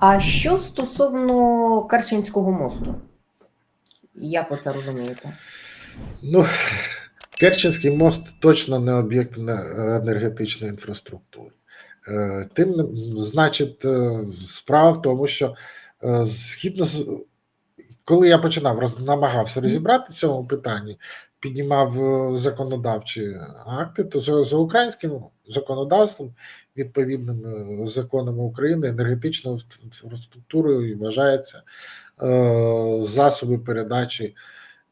А що стосовно Керченського мосту? Як ви це розумієте? Ну, Керченський мост точно не об'єкт енергетичної інфраструктури. Е, Тим, значить, е, справа в тому, що е, згідно з коли я починав намагався розібрати в цьому питанні, піднімав е, законодавчі акти, то за, українським законодавством, відповідним е, законами України, енергетичною інфраструктурою вважається е, засоби передачі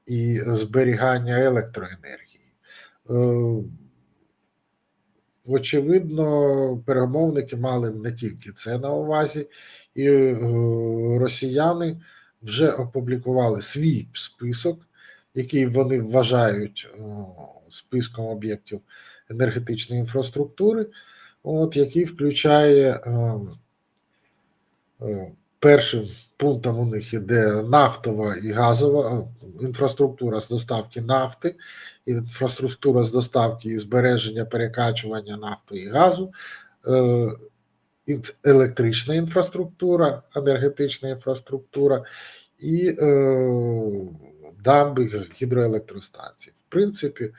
і зберігання електроенергії. Очевидно, перемовники мали не тільки це на увазі, і росіяни вже опублікували свій список, який вони вважають списком об'єктів енергетичної інфраструктури, от, який включає е, е, першим пунктом у них іде нафтова і газова е, інфраструктура з доставки нафти, інфраструктура з доставки і збереження перекачування нафти і газу, електрична інфраструктура, енергетична інфраструктура і дамби гідроелектростанції. В принципі,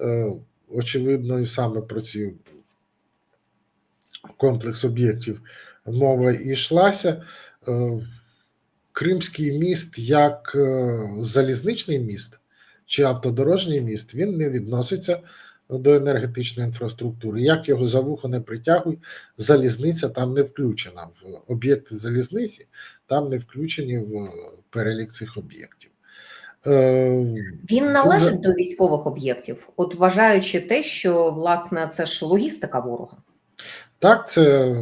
е, очевидно, і саме про ці комплекс об'єктів мова йшлася. Е, Кримський міст як е, залізничний міст чи автодорожній міст, він не відноситься до енергетичної інфраструктури. Як його за вухо не притягуй, залізниця там не включена в об'єкти залізниці, там не включені в перелік цих об'єктів. Е, Він належить до військових об'єктів, от вважаючи те, що власне це ж логістика ворога. Так, це,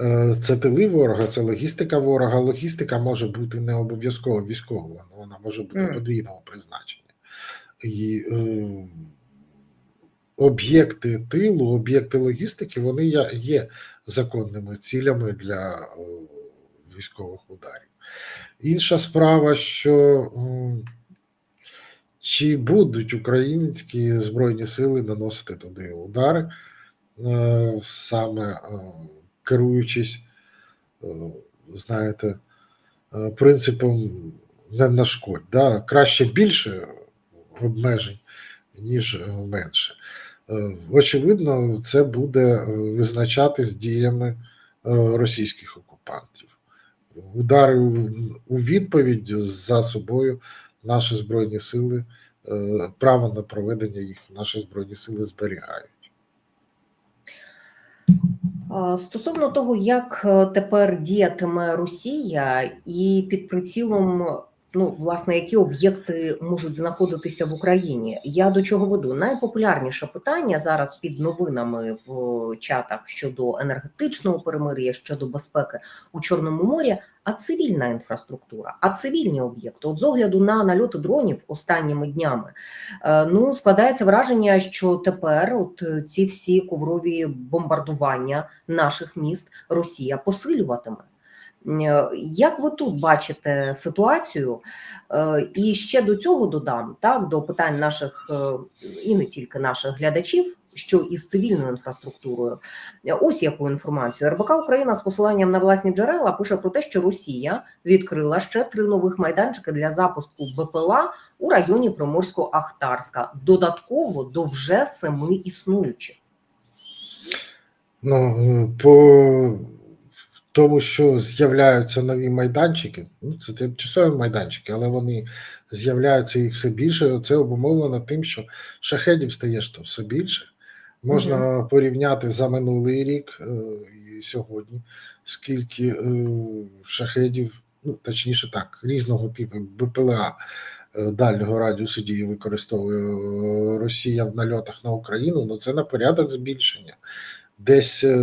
е, це тили ворога, це логістика ворога. Логістика може бути не обов'язково військовою, вона може бути Мгм. подвійного призначення. І е, об'єкти тилу, об'єкти логістики, вони є законними цілями для військових ударів. Інша справа, що чи будуть українські збройні сили наносити туди удари, е, саме е, керуючись, е, знаєте, принципом не нашкодь. Да? Краще більше обмежень, ніж менше. Очевидно, це буде визначатись діями російських окупантів. Удари у- відповідь за собою наші збройні сили, е, право на проведення їх наші збройні сили зберігають. Стосовно того, як е, тепер діятиме Росія, і під прицілом, ну власне, які об'єкти можуть знаходитися в Україні, я до чого веду? Найпопулярніше питання зараз під новинами в чатах щодо енергетичного перемир'я, щодо безпеки у Чорному морі, а цивільна інфраструктура, а цивільні об'єкти. От з огляду на нальоти дронів останніми днями, Е, Ну, складається враження, що тепер от е, ці всі коврові бомбардування наших міст Росія посилюватиме. Е, Як ви тут бачите ситуацію? Е, І ще до цього додам так до питань наших е, і не тільки наших глядачів. Що із цивільною інфраструктурою, ось яку інформацію РБК Україна з посиланням на власні джерела пише про те, що Росія відкрила ще три нових майданчики для запуску БПЛА у районі Приморсько-Ахтарська, додатково до вже семи існуючих. Ну, по тому, що з'являються нові майданчики, ну це тимчасові майданчики, але вони з'являються їх все більше. Це обумовлено тим, що шахедів стає що все більше. Можна порівняти за минулий рік е, і сьогодні, скільки е, шахедів, ну точніше так, різного типу БПЛА е, дальнього радіусу дії використовує е, Росія в нальотах на Україну, ну це на порядок збільшення. Десь е,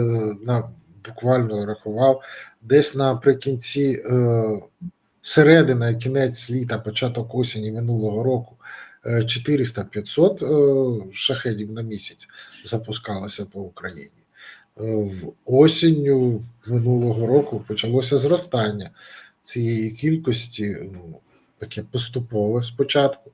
на буквально рахував, десь наприкінці е, середина, кінець літа, початок осені минулого року. е, 400-500 е, шахедів на місяць запускалося по Україні. Е, В осінню минулого року почалося зростання цієї кількості, ну, таке поступове спочатку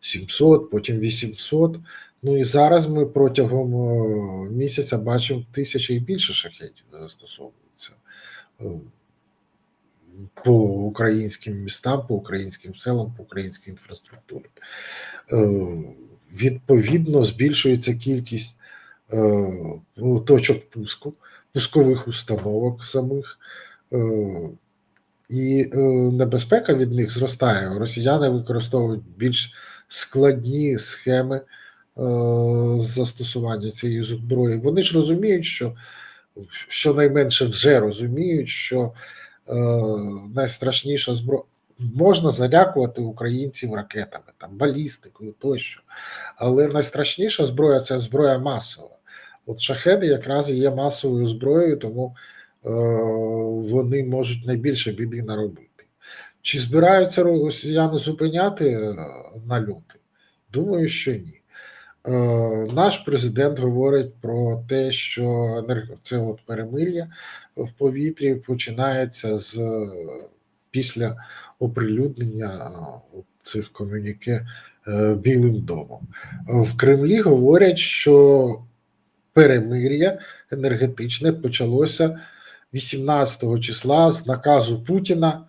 700, потім 800. Ну і зараз ми протягом е, місяця бачимо тисячі і більше шахетів застосовуються е, по українським містам, по українським селам, по українській інфраструктурі. Е, Відповідно, збільшується кількість ну, точок пуску, пускових установок самих. І небезпека від них зростає. Росіяни використовують більш складні схеми застосування цієї зброї. Вони ж розуміють, що щонайменше вже розуміють, що е, найстрашніша зброя можна залякувати українців ракетами, там балістикою тощо. Але найстрашніша зброя це зброя масова. От шахеди якраз є масовою зброєю, тому е, вони можуть найбільше біди наробити. Чи збираються росіяни зупиняти е, нальоти? Думаю, що ні. Е, наш президент говорить про те, що це от перемир'я в повітрі починається з е, після оприлюднення е, цих комюніке Білим домом. В Кремлі говорять, що перемир'я енергетичне почалося 18 числа з наказу Путіна,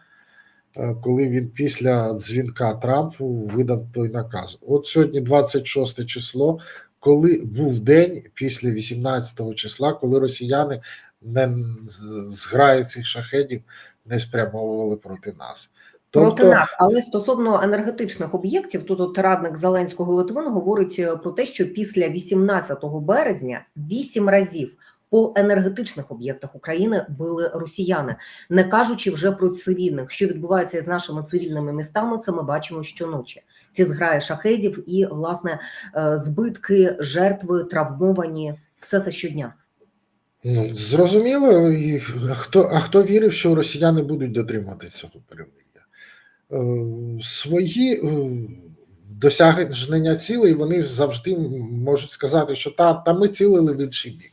коли він після дзвінка Трампу видав той наказ. От сьогодні 26 число, коли був день після 18 числа, коли росіяни не з- зграї цих шахедів не спрямовували проти нас. Проти нас, але стосовно енергетичних об'єктів, тут от радник Зеленського Литвин говорить е, про те, що після 18 березня вісім разів по енергетичних об'єктах України били росіяни, не кажучи вже про цивільних. Що відбувається з нашими цивільними містами, це ми бачимо щоночі. Ці зграї шахедів і власне е, збитки, жертви, травмовані. Все це щодня. Ну, зрозуміло, і хто, а хто вірив, що росіяни будуть дотримати цього перемир'я? Е, Свої е, досягнення цілей вони завжди можуть сказати, що та, та ми цілили в інший бік.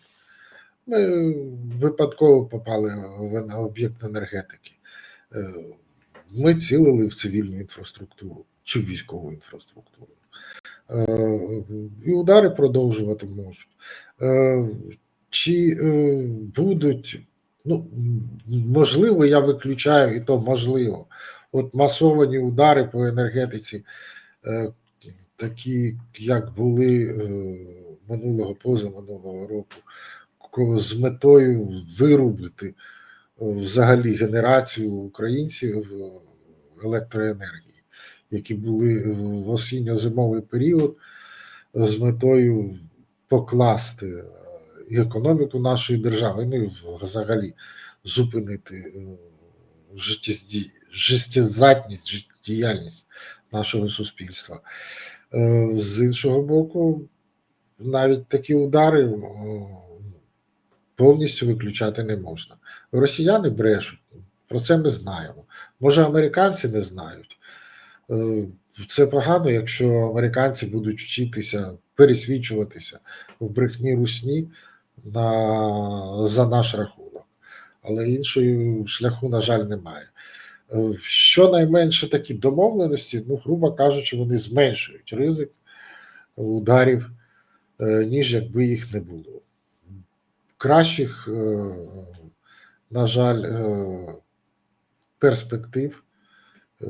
Ми випадково попали в об'єкт енергетики. Е, Ми цілили в цивільну інфраструктуру чи в військову інфраструктуру. Е, І удари продовжувати можуть. Е, Чи будуть, ну, можливо, я виключаю, і то можливо. От масовані удари по енергетиці, такі, як були минулого позаминулого року, з метою вирубити е, взагалі генерацію українців електроенергії, які були в осінньо-зимовий період з метою покласти е, економіку нашої держави, ну і взагалі зупинити е, життєздатність, життєдіяльність нашого суспільства. З іншого боку, навіть такі удари повністю виключати не можна. Росіяни брешуть, про це ми знаємо. Може, американці не знають. Е, Це погано, якщо американці будуть вчитися пересвідчуватися в брехні русні на, за наш рахунок. Але іншої шляху, на жаль, немає. Е, Щонайменше такі домовленості, ну, грубо кажучи, вони зменшують ризик ударів, е, ніж якби їх не було. Кращих, е, на жаль, е, перспектив е,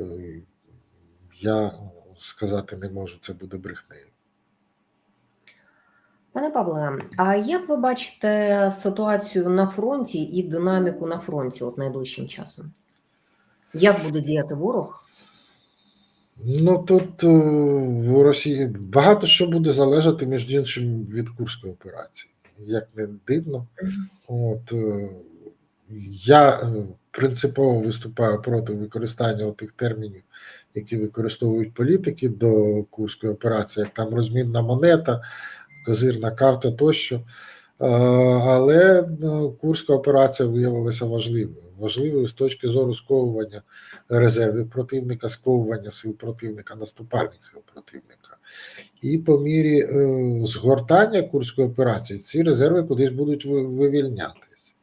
я сказати не можу, це буде брехнею. Пане Павле, а як ви бачите ситуацію на фронті і динаміку на фронті от найближчим часом? Як буде діяти ворог? Ну тут в Росії багато що буде залежати, між іншим, від Курської операції. Як не дивно, от е, я е, принципово виступаю проти використання тих термінів, які використовують політики до Курської операції, як там розмінна монета, козирна карта тощо. Е, Але Курська операція виявилася важливою. Важливою з точки зору сковування резервів противника, сковування сил противника, наступальних сил противника. І по мірі е, згортання Курської операції ці резерви кудись будуть ви- вивільнятись.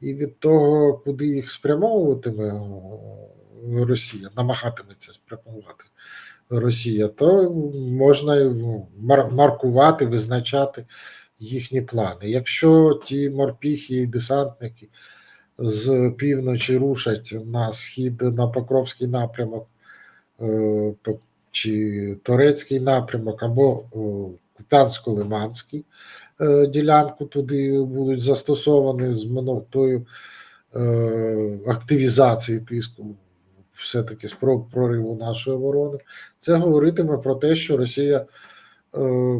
І від того, куди їх спрямовуватиме е, Росія, намагатиметься спрямувати Росія, то можна маркувати, визначати їхні плани. Якщо ті морпіхи і десантники з півночі рушать на схід на Покровський напрямок е, чи Торецький напрямок, або е, Куп'янсько-Лиманський е, ділянку туди будуть застосовані з е, активізації тиску, все-таки спроб прориву нашої оборони. Це говоритиме про те, що Росія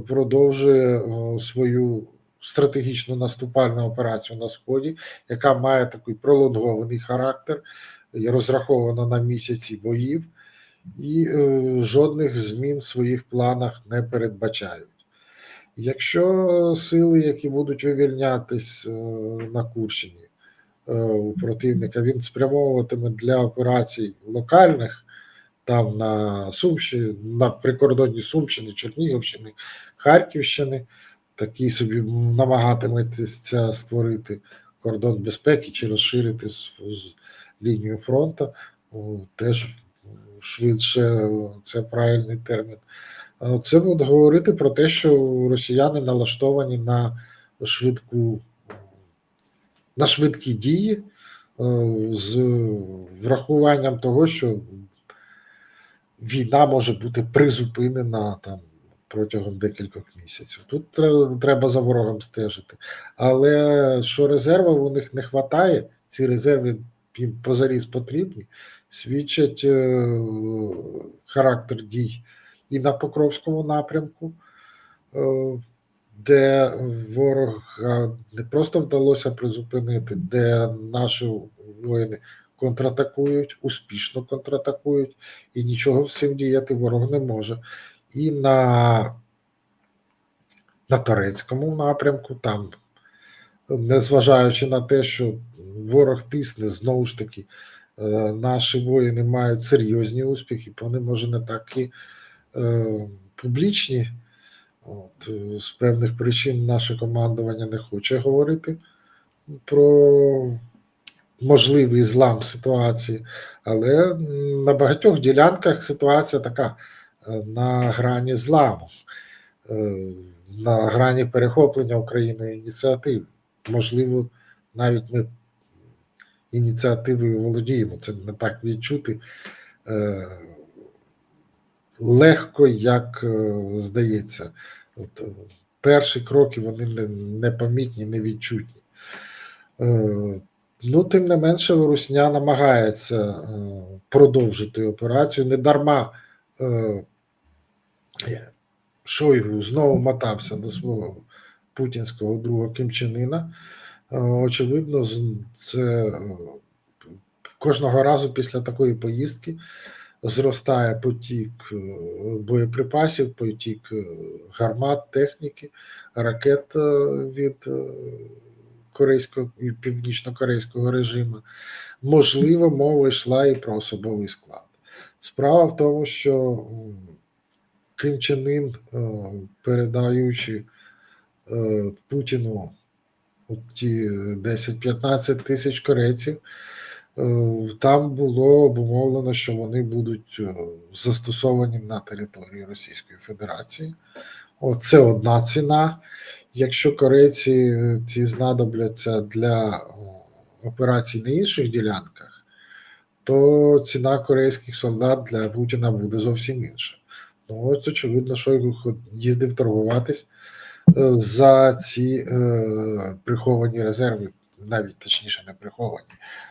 продовжує свою стратегічну наступальну операцію на Сході, яка має такий пролонгований характер, розрахована на місяці боїв, і е, жодних змін в своїх планах не передбачають. Якщо сили, які будуть вивільнятись е, на Курщині е, у противника, він спрямовуватиме для операцій локальних, там на Сумщині, на прикордонні Сумщини, Чернігівщини, Харківщини, такий собі намагатиметься створити кордон безпеки чи розширити лінію фронту, теж швидше це правильний термін. Це буде говорити про те, що росіяни налаштовані на швидку на швидкі дії е, з врахуванням того, що війна може бути призупинена там протягом декількох місяців. Тут треба, за ворогом стежити. Але що резервів у них не вистачає, ці резерви їм позаріз потрібні, свідчать е, характер дій і на Покровському напрямку, е, де ворога не просто вдалося призупинити, де наші воїни контратакують, успішно контратакують, і нічого цим діяти ворог не може. І на, на Торецькому напрямку, там, незважаючи на те, що ворог тисне, знову ж таки, е, наші воїни мають серйозні успіхи, вони може не такі е, публічні. От, е, з певних причин наше командування не хоче говорити про можливий злам ситуації, але на багатьох ділянках ситуація така на грані зламу, е, на грані перехоплення Україною ініціативи. Можливо, навіть ми ініціативою володіємо. Це не так відчути е, легко, як е, здається. От, перші кроки вони не, непомітні, невідчутні. Ну, тим не менше, Русня намагається продовжити операцію. Не дарма Шойгу знову мотався до свого путінського друга Кимчинина. Е, очевидно, це е, кожного разу після такої поїздки зростає потік е, боєприпасів, потік гармат, техніки, ракет від корейського і північно-корейського режиму. Можливо, мова йшла і про особовий склад. Справа в тому, що Ким Чен Ін, е, передаючи е, Путіну ті 10-15 тисяч корейців, е, там було обумовлено, що вони будуть застосовані на території Російської Федерації. Це одна ціна. Якщо корейці ці знадобляться для операцій на інших ділянках, то ціна корейських солдат для Путіна буде зовсім інша. Ну, ось очевидно, ход- їздив торгуватись е, за ці е, приховані резерви, навіть точніше, не приховані,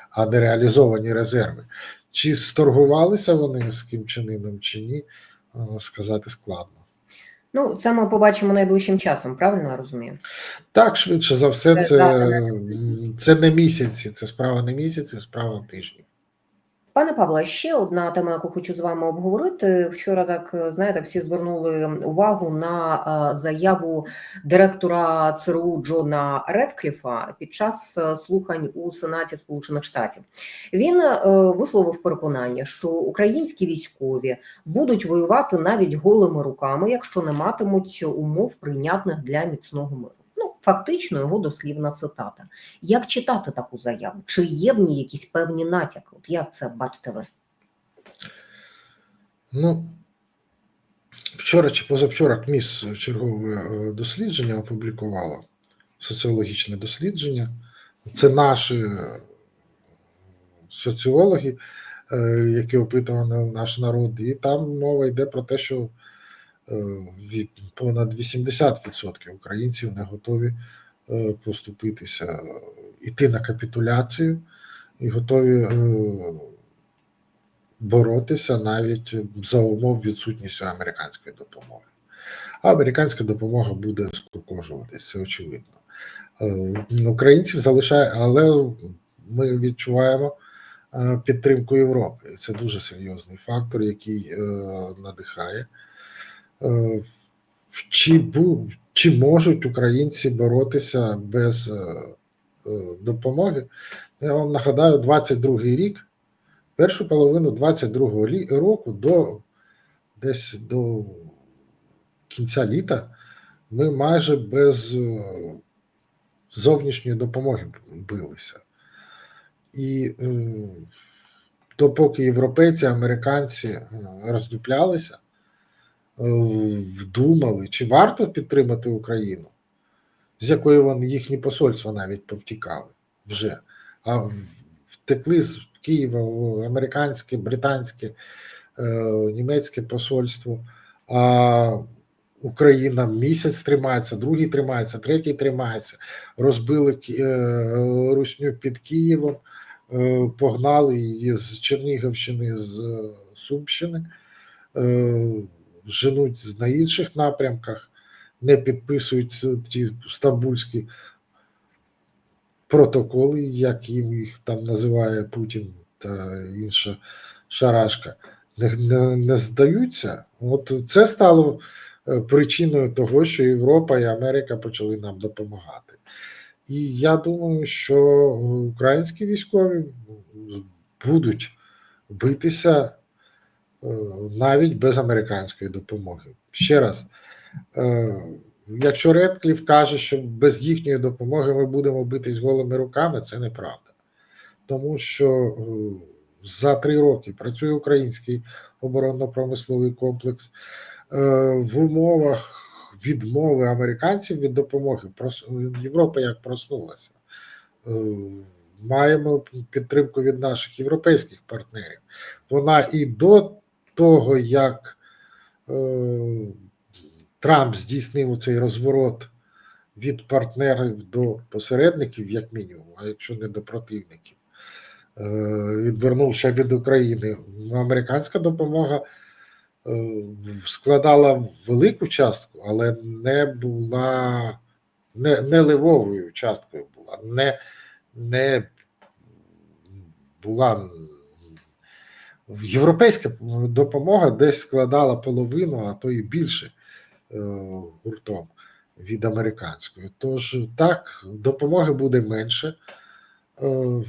а не реалізовані резерви. Чи сторгувалися вони з Ким Чен Іном, чи ні, е, сказати складно. Ну, це ми побачимо найближчим часом, правильно я розумію? Так, швидше за все, Це це, не це не місяці, це справа не місяці, справа тижнів. Пане Павле, ще одна тема, яку хочу з вами обговорити. Вчора так е, знаєте, всі звернули увагу на е, заяву директора ЦРУ Джона Редкліфа під час е, слухань у Сенаті Сполучених Штатів. Він висловив переконання, що українські військові будуть воювати навіть голими руками, якщо не матимуть умов прийнятних для міцного миру. Фактично, його дослівна цитата. Як читати таку заяву? Чи є в ній якісь певні натяки? От як це бачите ви? Ну, вчора чи позавчора КМІС чергове е, дослідження опублікувало, соціологічне дослідження. Це наші е, соціологи, е, які опитували наш народ, і там мова йде про те, що понад 80% українців не готові е, поступитися, іти на капітуляцію і готові е, боротися навіть за умов відсутністю американської допомоги. А американська допомога буде скукожуватися, це очевидно. Е, Українців залишає, але ми відчуваємо е, підтримку Європи. Це дуже серйозний фактор, який е, надихає. Е, Чи, бу, чи можуть українці боротися без е, е, допомоги? Я вам нагадаю, 22-й рік, першу половину 22-го року до десь до кінця літа ми майже без зовнішньої допомоги билися. І допоки європейці, американці роздуплялися, вдумали, чи варто підтримати Україну, з якої вони їхні посольства навіть повтікали вже, а втекли з Києва в американське, британське, е, німецьке посольство. А Україна місяць тримається, другий тримається, третій тримається. Розбили е, русню під Києвом, е, погнали її з Чернігівщини, з е, Сумщини, е, женуть на інших напрямках, не підписують ті стамбульські протоколи, як їм їх там називає Путін та інша шарашка, не, не, не здаються. От це стало е, причиною того, що Європа і Америка почали нам допомагати. І я думаю, що українські військові будуть битися е, навіть без американської допомоги. Ще раз, е, якщо Редкліф каже, що без їхньої допомоги ми будемо битись голими руками, це неправда. Тому що е, за три роки працює український оборонно-промисловий комплекс е, в умовах відмови американців від допомоги. Європа як проснулася. Е, Маємо підтримку від наших європейських партнерів. Вона і до того, як е, Трамп здійснив цей розворот від партнерів до посередників, як мінімум, а якщо не до противників, е, відвернувши від України, американська допомога е, складала велику частку, але не була не, не ливовою часткою була, не, не була європейська допомога десь складала половину, а то і більше е, гуртом від американської. Тож так, допомоги буде менше, е,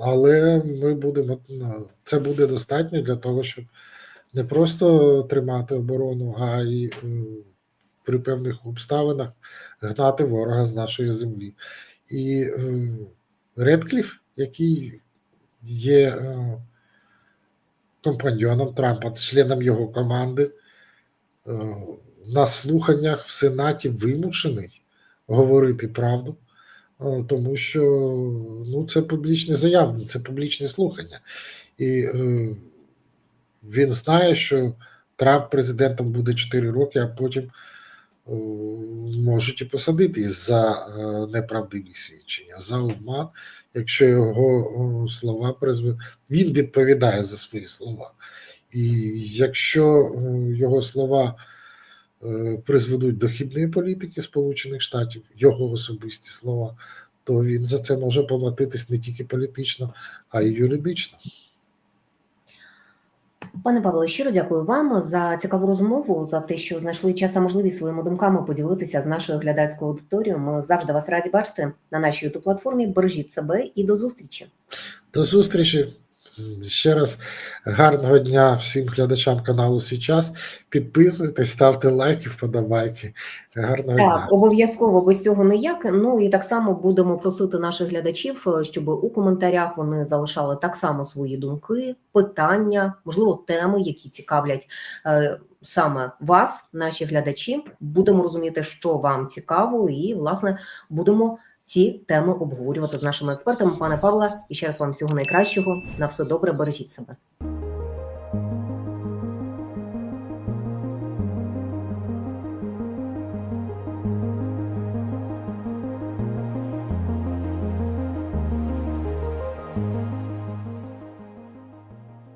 але ми будемо це буде достатньо для того, щоб не просто тримати оборону, а й е, при певних обставинах гнати ворога з нашої землі. І Редкліф, який є е, компаньйоном Трампа, членом його команди, е, на слуханнях в Сенаті вимушений говорити правду, е, тому що ну, це публічні заяви, це публічні слухання. І він знає, що Трамп президентом буде 4 роки, а потім можуть і посадити за е, неправдиві свідчення, за обман, якщо його слова призведуть. Він відповідає за свої слова. І якщо е, його слова е, призведуть до хибної політики Сполучених Штатів, його особисті слова, то він за це може поплатитись не тільки політично, а й юридично. Пане Павле, щиро дякую вам за цікаву розмову, за те, що знайшли час та можливість своїми думками поділитися з нашою глядацькою аудиторією. Ми завжди вас раді бачити на нашій youtube платформі. Бережіть себе і до зустрічі. До зустрічі. Ще раз гарного дня всім глядачам каналу Сейчас. Підписуйтесь, ставте лайки, вподобайки. Гарного дня. Обов'язково без цього ніяк. Ну і так само будемо просити наших глядачів, е, щоб у коментарях вони залишали так само свої думки, питання, можливо, теми, які цікавлять е, саме вас, наші глядачі. Будемо розуміти, що вам цікаво, і власне будемо ці теми обговорювати з нашими експертами. Пане Павле, і ще раз вам всього найкращого. На все добре, бережіть себе.